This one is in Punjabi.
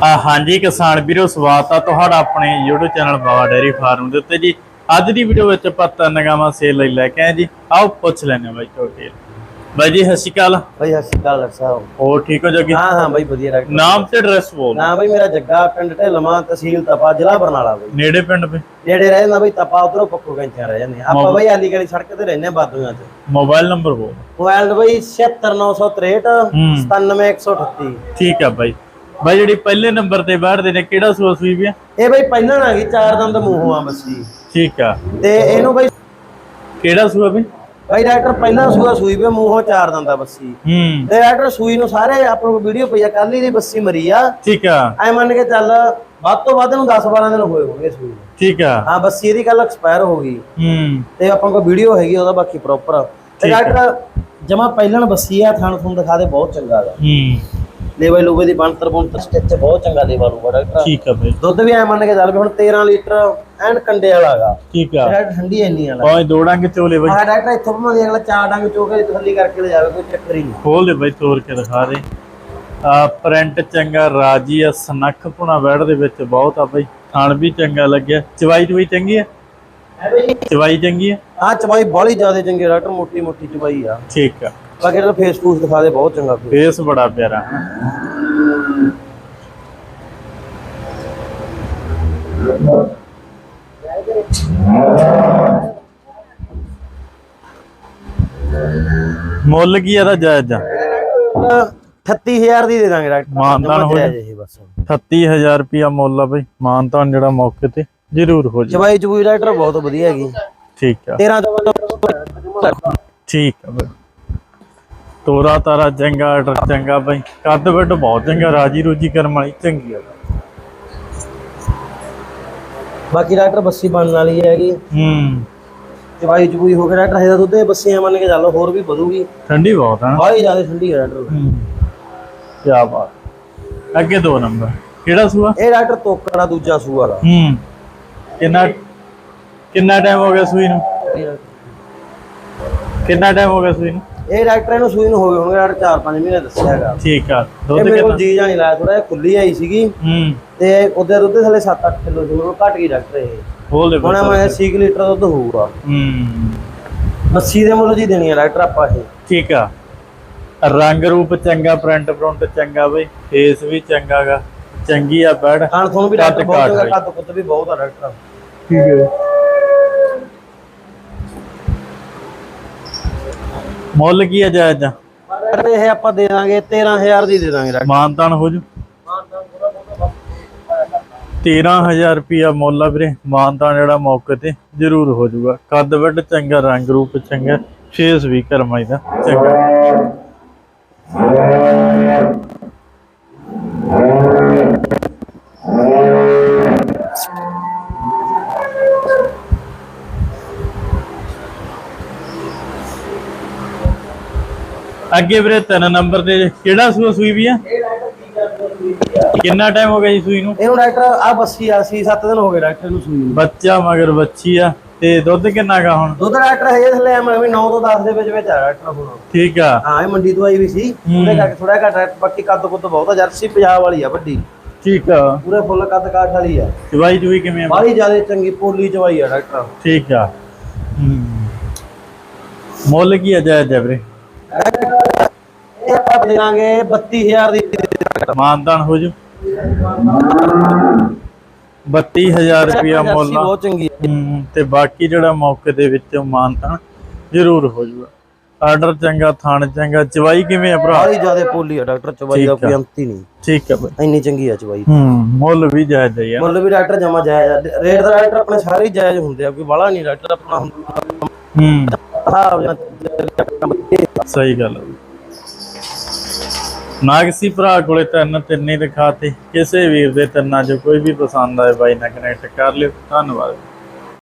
ਹਾਂਜੀ ਕਿਸਾਨ ਵੀਰੋ ਸਵਾਗਤ ਆ ਤੁਹਾਡਾ ਆਪਣੇ YouTube channel Baba dairy farm ਦੇ ਉੱਤੇ ਜੀ। ਅੱਜ ਦੀ ਵੀਡੀਓ ਵਿੱਚ ਆਪਾਂ ਤਿੰਨ ਗਾਵਾਂ ਸੇਲ ਲਈ ਲੈ ਕੇ ਆਏ ਜੀ। ਆਓ ਪੁੱਛ ਲੈਣੇ ਬਾਈ ਟੋਟਲ ਬਾਈ ਜੀ ਸਤਿ ਸ਼੍ਰੀ ਅਕਾਲ। ਭਾਈ ਸਤਿ ਸ਼੍ਰੀ ਅਕਾਲ ਡਾਕਟਰ ਸਾਹਿਬ। ਹੋਰ ਠੀਕ ਹੋ ਜੋਗੀ? ਹਾਂ ਹਾਂ ਭਾਈ ਵਧੀਆ ਡਾਕਟਰ ਨਾਮ ਤੇ ਐਡਰੈਸ ਬੋਲ। ਨਾ ਭਾਈ ਮੇਰਾ ਜੱਗਾ ਪਿੰਡ ਢਿਲਮਾ ਤਹਿਸੀਲ ਤਪਾ ਜ਼ਿਲ੍ਹਾ ਬਰਨਾਲਾ ਭਾਈ ਨੇੜੇ ਪਿੰਡ ਪੇ ਜਿਹੜੇ ਰਹਿ ਜਾਂਦਾ ਭਾਈ ਤਪਾ ਉਧਰੋਂ ਪੱਕੋ ਕੈਂਚਾ ਰਹਿ ਜਾਂਦੇ ਆਪਾਂ ਭਾਈ ਆਲੀ ਗਲੀ ਸੜਕ ਤੇ ਰਹਿੰਦੇ ਬਾਦੂਆਂ 'ਚ। ਮੋਬਾਈਲ ਨੰਬਰ ਬੋਲ। ਮੋਬਾਈਲ ਭਾਈ 76963 ਹੂੰ। 97138 ਠੀਕ ਆ ਬਾਈ। ਬਾਈ ਜਿਹੜੀ ਪਹਿਲੇ ਨੰਬਰ ਤੇ ਬੈਠਦੇ ਨੇ ਕਿਹੜਾ ਸੂਆ ਸੂਈ ਵੀ ਆ? ਇਹ ਭਾਈ ਪਹਿਲਾਂ ਨਾ ਗਈ ਚਾਰ ਦੰਦ ਮੂੰਹੋਂ ਆ ਬੱਸੀ ਠੀਕ ਆ। ਤੇ ਇਹਨੂੰ ਭਾਈ ਕਿਹੜਾ ਸੂਆ ਵੀ? ਭਾਈ ਡਾਕਟਰ ਪਹਿਲਾਂ ਸੂਆ ਸੂਈ ਵੀ ਮੂੰਹੋਂ ਚਾਰ ਦੰਦ ਆ ਬੱਸੀ ਹੂੰ। ਤੇ ਡਾਕਟਰ ਸੂਈ ਨੂੰ ਸਾਰੇ ਆਪਾਂ ਨੂੰ ਵੀਡੀਓ ਪਈ ਆ ਕੱਲ ਹੀ ਦੀ ਬੱਸੀ ਮਰੀ ਆ। ਠੀਕ ਆ। ਐ ਮੰਨ ਕੇ ਚੱਲ ਵੱਧ ਤੋਂ ਵੱਧ ਨੂੰ 10 12 ਦਿਨ ਹੋਏ ਹੋਣਗੇ ਸੂਈ ਠੀਕ ਆ। ਹਾਂ ਬੱਸੀ ਇਹਦੀ ਕੱਲ ਐਕਸਪਾਇਰ ਹੋ ਗਈ। ਹੂੰ। ਤੇ ਆਪਾਂ ਕੋਲ ਵੀਡੀਓ ਹੈਗੀ ਉਹਦਾ ਬਾਕੀ ਪ੍ਰੋਪਰ ਤੇ। ਡਾਕਟਰ ਜਮਾ ਪਹਿਲਣ ਬੱਸੀ ਆ ਥਣ ਥੁਣ ਦਿਖਾ ਦੇ ਬਹੁਤ ਚੰਗਾ ਦਾ ਹੂੰ। ਲੇਵਾ ਲੂਵੇ ਦੀ ਬਣਤਰ ਬਣਤਰ ਸਟਿਚ ਬਹੁਤ ਚੰਗਾ ਲੇਵਾ ਲੂਵਾ ਡਾਕਟਰ ਠੀਕ ਆ ਬਾਈ। ਦੁੱਧ ਵੀ ਐ ਮੰਨ ਕੇ ਚੱਲ ਵੀ ਹੁਣ 13 ਲੀਟਰ ਐਨ ਕੰਡੇ ਵਾਲਾ ਹੈਗਾ ਠੀਕ ਆ। ਡਾਕਟਰ ਠੰਡੀ ਇੰਨੀ ਵਾਲਾ। ਕੋਈ ਦੋੜਾਂਗੇ ਚੋਲੇ ਬਾਈ। ਆਹ ਡਾਕਟਰ ਇੱਥੋਂ ਭਾਵੇਂ ਅਗਲਾ ਚਾਰ ਡੰਗ ਚੋਕੇ ਥੱਲੀ ਕਰਕੇ ਲੈ ਜਾਵੇ ਕੋਈ ਚੱਕਰ ਹੀ ਨਹੀਂ। ਖੋਲ ਦੇ ਬਾਈ ਤੋੜ ਕੇ ਦਿਖਾ ਦੇ। ਆ ਪ੍ਰਿੰਟ ਚੰਗਾ ਰਾਜੀ ਆ ਸਨੱਖ ਪੁਣਾ ਬੈੜ ਦੇ ਵਿੱਚ ਬਹੁਤ ਆ ਬਾਈ। ਥਣ ਵੀ ਚੰਗਾ ਲੱਗਿਆ। ਚਵਾਈ ਚਵਾਈ ਚੰਗੀ ਆ? ਹੈ ਬਈ। ਚਵਾਈ ਚੰਗੀ ਆ? ਆ ਚਵਾਈ ਬਾਹਲੀ ਜ਼ਿਆਦਾ ਚੰਗੀ ਡਾਕਟਰ ਮੋਟੀ ਮੋਟੀ ਚਵਾਈ ਆ। ਠੀਕ ਆ। ਬਾਕੀ ਇਹਦਾ ਫੇਸ ਫੂਸ ਦਿਖਾ ਦੇ ਬਹੁਤ ਚੰਗਾ ਫੇਸ ਫੇਸ ਬੜਾ ਪਿਆਰਾ। ਮੁੱਲ ਕੀ ਇਹਦਾ ਜਾਇਜ਼? ਆ 38000 ਦੀ ਦੇ ਦਾਂਗੇ ਡਾਕਟਰ। ਮਾਨਤਾਨ ਹੋ ਜਾਇਜ਼ ਇਹ ਬਸ। 38000 ਰੁਪਿਆ ਮੁੱਲ ਆ ਬਈ। ਮਾਨਤਾਨ ਜਿਹੜਾ ਮੌਕੇ ਤੇ ਜ਼ਰੂਰ ਹੋ ਜਾ ਚਵਾਈ ਚਵੂਈ ਡਾਕਟਰ ਬਹੁਤ ਵਧੀਆ ਹੈਗੀ। ਠੀਕ ਆ। 13 ਤੋਂ। ਠੀਕ ਆ ਬਈ। ਤੋਰਾ ਤਾਰਾ ਚੰਗਾ ਆਰਡਰ ਚੰਗਾ ਬਈ। ਕੱਦ ਵੱਡ ਬਹੁਤ ਚੰਗਾ ਰਾਜੀ ਰੋਜੀ ਕਰਮ ਵਾਲੀ ਚੰਗੀ ਆ। ਬਾਕੀ ਡਾਕਟਰ ਬੱਸੀ ਬਣਨ ਵਾਲੀ ਹੈਗੀ। ਹੂੰ। ਚਵਾਈ ਚੁਈ ਹੋ ਗਿਆ ਡਾਕਟਰ ਇਹਦਾ ਦੁੱਧ ਇਹ ਬੱਸੀਆਂ ਮੰਨ ਕੇ ਚੱਲ ਹੋਰ ਵੀ ਵਧੂਗੀ। ਠੰਡੀ ਬਹੁਤ ਆ ਬਾਹਲੀ ਜ਼ਿਆਦਾ ਠੰਡੀ ਹੈ ਡਾਕਟਰ। ਹੂੰ। ਕੀ ਬਾਤ। ਅੱਗੇ ਦੋ ਨੰਬਰ। ਕਿਹੜਾ ਸੂਆ? ਇਹ ਡਾਕਟਰ ਤੋਕੜਾ ਦੂਜਾ ਸੂਆ ਦਾ। ਹੂੰ। ਕਿੰਨਾ ਕਿੰਨਾ ਟਾਈਮ ਹੋ ਗਿਆ ਸੂਈ ਨੂੰ? ਕਿੰਨਾ ਟਾਈਮ ਹੋ ਗਿਆ ਸੂਈ ਨੂੰ? ਇਹ ਡਾਕਟਰ ਇਹਨੂੰ ਸੂਈ ਨੂੰ ਹੋ ਗਏ ਹੋਣਗੇ ਡਾਕਟਰ 4-5 ਮਹੀਨੇ ਦੱਸਿਆ ਹੈਗਾ। ਠੀਕ ਆ ਇਹ ਦੁੱਧ ਮੇਰੇ ਕਿੰਨਾ? ਕੋਲ ਜੀ ਜਾਣੀ ਲਾਇਆ ਥੋੜਾ ਜਿਹਾ ਖੁੱਲੀ ਆਈ ਸੀਗੀ। ਹੂੰ। ਤੇ ਉਹਦੇ ਦੁੱਧ ਥੱਲੇ 7-8 ਕਿਲੋ ਉਹ ਘਟ ਗਈ ਡਾਕਟਰ ਇਹ। ਬੋਲ ਦੇ ਹੁਣ ਮੈਂ 6 ਲੀਟਰ ਦੁੱਧ ਹੋਊਗਾ। ਹੂੰ। ਬੱਸੀ ਦੇ ਮੁੱਲ ਜੀ ਦੇਣੀ ਹੈ ਡਾਕਟਰ ਆਪਾਂ ਇਹ। ਠੀਕ ਆ। ਰੰਗ ਰੂਪ ਚੰਗਾ ਪ੍ਰਿੰਟ ਪ੍ਰਿੰਟ ਚੰਗਾ ਬਈ ਫੇਸ ਵੀ ਚੰਗਾਗਾ ਚੰਗੀ ਆ ਬੈੜ ਖਾਣ ਤੁਹਾਨੂੰ ਵੀ ਡਾਕਟਰ ਬਹੁਤ ਚੰਗਾ। ਕੱਦ ਕੁੱਦ ਵੀ ਬਹੁਤ ਆ ਡਾਕਟਰ। ਠੀਕ ਹੈ। ਮੁੱਲ ਕੀ ਆ ਜਾਇਜ਼ ਆ ਡਾਕਟਰ ਇਹ ਆਪਾਂ ਦੇ ਦਾਂਗੇ 13000 ਦੀ ਦੇ ਦਾਂਗੇ ਮਾਨਤਾਨ ਹੋ ਜੂ। 13000 ਰੁਪਿਆ ਮੁੱਲ ਆ ਵੀਰੇ ਮਾਨਤਾਨ ਜਿਹੜਾ ਮੌਕੇ ਤੇ ਜ਼ਰੂਰ ਹੋ ਜਾਊਗਾ ਕੱਦ ਵੱਡ ਚੰਗਾ ਰੰਗ ਰੂਪ ਚੰਗਾ ਫੇਸ ਵੀ ਕਰਮਾਈ ਦਾ ਚੰਗਾ। ਅੱਗੇ ਵੀਰੇ ਤਿੰਨ ਨੰਬਰ ਤੇ ਕਿਹੜਾ ਸੂਆ ਸੂਈ ਵੀ ਆ? ਕਿੰਨਾ ਟਾਈਮ ਹੋ ਗਿਆ ਜੀ ਸੂਈ ਨੂੰ? ਇਹਨੂੰ ਡਾਕਟਰ ਆ ਬੱਸੀ ਆ ਸੀ 7 ਦਿਨ ਹੋ ਗਏ ਡਾਕਟਰ ਨੂੰ ਸੂਈ ਨੂੰ। ਬੱਚਾ ਮਗਰ ਬੱਚੀ ਆ ਤੇ ਦੁੱਧ ਕਿੰਨਾ ਗਾ ਹੁਣ? ਦੁੱਧ ਡਾਕਟਰ ਹਜੇ ਥੱਲੇ ਮੈਂ ਵੀ 9 ਤੋਂ 10 ਦੇ ਵਿੱਚ ਵਿੱਚ ਆ ਡਾਕਟਰ ਹੁਣ। ਠੀਕ ਆ। ਹਾਂ ਇਹ ਮੰਡੀ ਤੋਂ ਆਈ ਵੀ ਸੀ। ਉਹਦੇ ਕਰਕੇ ਥੋੜਾ ਘੱਟ ਬਾਕੀ ਕੱਦ ਕੁੱਦ ਬਹੁਤ ਆ ਜਰਸੀ ਪੰਜਾਬ ਵਾਲੀ ਆ ਵੱਡੀ। ਠੀਕ ਆ। ਪੂਰੇ ਫੁੱਲ ਕੱਦ ਕਾਠ ਵਾਲੀ ਆ। ਚਵਾਈ ਚੁਈ ਕਿਵੇਂ ਆ? ਬਾਹਲੀ ਜ਼ਿਆਦਾ ਚੰਗੀ ਪੋਲੀ ਚਵਾਈ ਆ ਡਾਕਟਰ। ਠੀਕ ਆ। ਮੁੱਲ ਕੀ ਆ ਜਾਇਜ਼ ਆ ਵੀਰੇ? ਇਹ ਆਪਾਂ ਦੇ ਦਾਂਗੇ 32000 ਦੀ ਮਾਨਦਾਨ ਹੋ ਜੂ 32000 ਰੁਪਿਆ ਮੁੱਲ ਬਹੁਤ ਚੰਗੀ। ਹੂੰ, ਤੇ ਬਾਕੀ ਜਿਹੜਾ ਮੌਕੇ ਦੇ ਵਿੱਚ ਮਾਨਦਾਨ ਜ਼ਰੂਰ ਹੋ ਜੂਗਾ ਆਰਡਰ ਚੰਗਾ ਥਾਣ ਚੰਗਾ ਚਵਾਈ ਕਿਵੇਂ ਆ ਭਰਾ? ਬਾਹਲੀ ਜ਼ਿਆਦਾ ਪੋਲੀ ਆ ਡਾਕਟਰ ਚਵਾਈ ਦਾ। ਕੋਈ ਅੰਤ ਹੀ ਨਹੀਂ। ਠੀਕ ਆ ਬਾਈ ਇੰਨੀ ਚੰਗੀ ਆ ਚਵਾਈ। ਹੂੰ ਮੁੱਲ ਵੀ ਜਾਇਜ਼ ਹੀ ਮੁੱਲ ਵੀ ਡਾਕਟਰ ਜਮਾ ਜਾਇਜ਼ ਆ। ਰੇਟ ਦਾ ਡਾਕਟਰ ਆਪਣੇ ਸਾਰੇ ਹੀ ਜਾਇਜ਼ ਹੁੰਦੇ ਆ ਕੋਈ ਬਾਹਲਾ ਨਹੀਂ ਡਾਕਟਰ ਆਪਣਾ। ਹੂੰ। ਸਹੀ ਗੱਲ ਆ। ਨਾ ਕਿਸੇ ਭਰਾ ਕੋਲੇ ਤਿੰਨ ਤਿੰਨੇ ਦਿਖਾਤੇ। ਕਿਸੇ ਵੀਰ ਦੇ ਤਿੰਨਾਂ ਚੋਂ ਕੋਈ ਵੀ ਪਸੰਦ ਆਏ ਬਾਈ ਨਾਲ ਕਨੈਕਟ ਕਰ ਲਿਓ। ਧੰਨਵਾਦ।